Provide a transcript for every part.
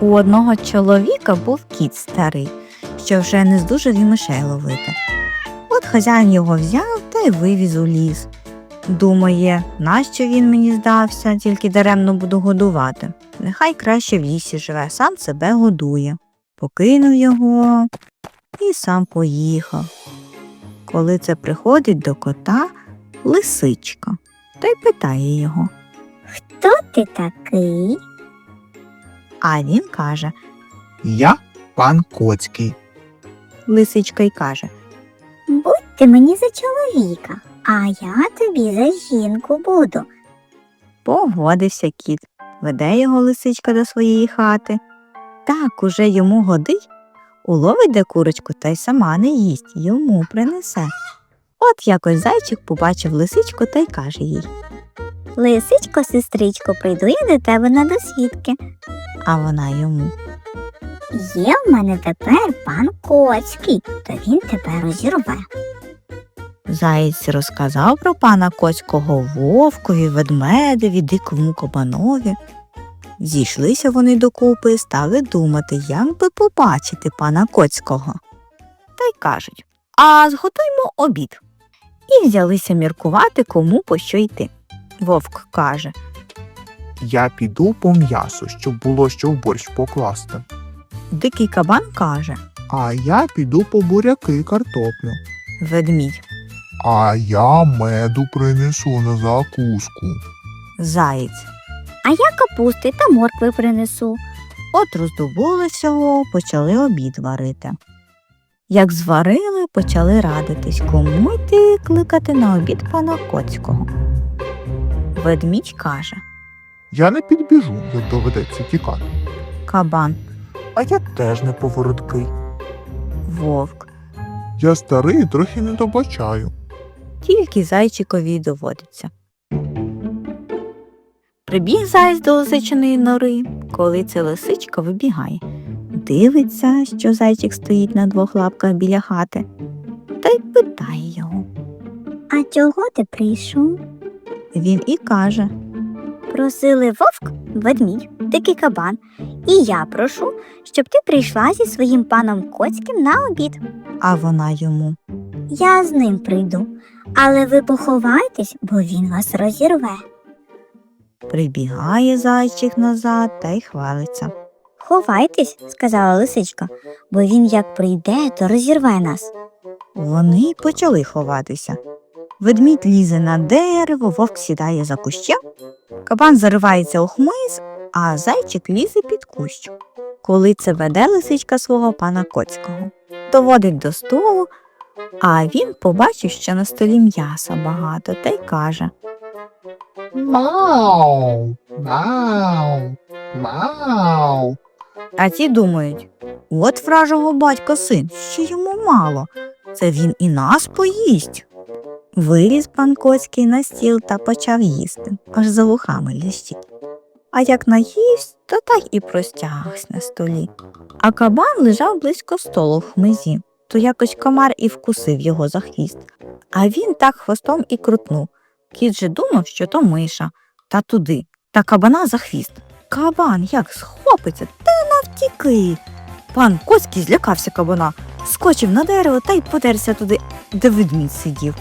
У одного чоловіка був кіт старий, що вже не здужав і мишей ловити. От хазяїн його взяв та й вивіз у ліс. Думає, нащо він мені здався, тільки даремно буду годувати. Нехай краще в лісі живе, сам себе годує. Покинув його і сам поїхав. Коли це приходить до кота лисичка, та й питає його. Хто ти такий? А він каже, Я пан Коцький. лисичка й каже, Будь ти мені за чоловіка, а я тобі за жінку буду. Погодився кіт, веде його лисичка до своєї хати. Так уже йому годить, уловить де курочку та й сама не їсть, йому принесе. От якось зайчик побачив лисичку та й каже їй, Лисичко, сестричко, прийду я до тебе на досвідки. А вона йому. Є в мене тепер пан Коцький, то він тебе розірве. Заєць розказав про пана Коцького вовкові, ведмедеві, дикому кабанові. Зійшлися вони докупи і стали думати, як би побачити пана Коцького. Та й кажуть А зготуймо обід. І взялися міркувати, кому по що йти. Вовк каже Я піду по м'ясу, щоб було що в борщ покласти. Дикий кабан каже А я піду по буряки картоплю. Ведмідь, А я меду принесу на закуску. заєць. А я капусти та моркви принесу. От роздобули всього, почали обід варити. Як зварили, почали радитись, кому йти кликати на обід пана Коцького. Ведмідь каже Я не підбіжу, як доведеться тікати. Кабан, А я теж не повороткий. вовк. Я старий і трохи не добачаю. Тільки зайчикові й доводиться. Прибіг зайць до лисичиної нори, коли це лисичка вибігає. Дивиться, що зайчик стоїть на двох лапках біля хати, та й питає його. А чого ти прийшов? Він і каже Просили вовк, ведмідь, дикий кабан. І я прошу, щоб ти прийшла зі своїм паном Коцьким на обід. а вона йому. Я з ним прийду, але ви поховайтесь, бо він вас розірве. Прибігає зайчик назад та й хвалиться. Ховайтесь, сказала лисичка, бо він як прийде, то розірве нас. Вони й почали ховатися. Ведмідь лізе на дерево, вовк сідає за кущем, кабан заривається у хмиз, а зайчик лізе під кущ. Коли це веде лисичка свого пана Коцького, доводить до столу, а він побачив, що на столі м'яса багато, та й каже Мау! Мау! Мау! А ті думають, от вражого батька син, що йому мало, це він і нас поїсть. Виліз пан Коцький на стіл та почав їсти, аж за вухами лящить. А як наївсь, то так і простягся на столі. А кабан лежав близько столу в хмизі, то якось комар і вкусив його за хвіст. А він так хвостом і крутнув. Кіт же думав, що то миша, та туди, та кабана за хвіст. Кабан як схопиться, та навтіки. Пан Коцький злякався кабана, скочив на дерево та й подерся туди, де ведмідь сидів.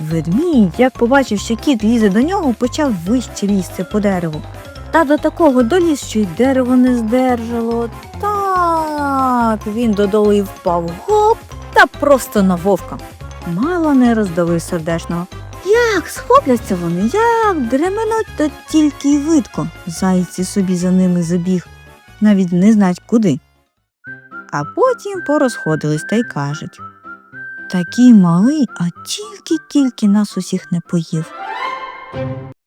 Ведмідь, як побачив, що кіт лізе до нього, почав вище лізти по дереву. Та до такого доліз, що й дерево не здержало. Так, він додолу й впав гоп та просто на вовка. Мало не роздавив сердешного. Як схопляться вони, як дременуть, то тільки й видко. Зайці собі за ними забіг, навіть не знать куди. А потім порозходились та й кажуть Такий малий, а тільки-тільки нас усіх не поїв.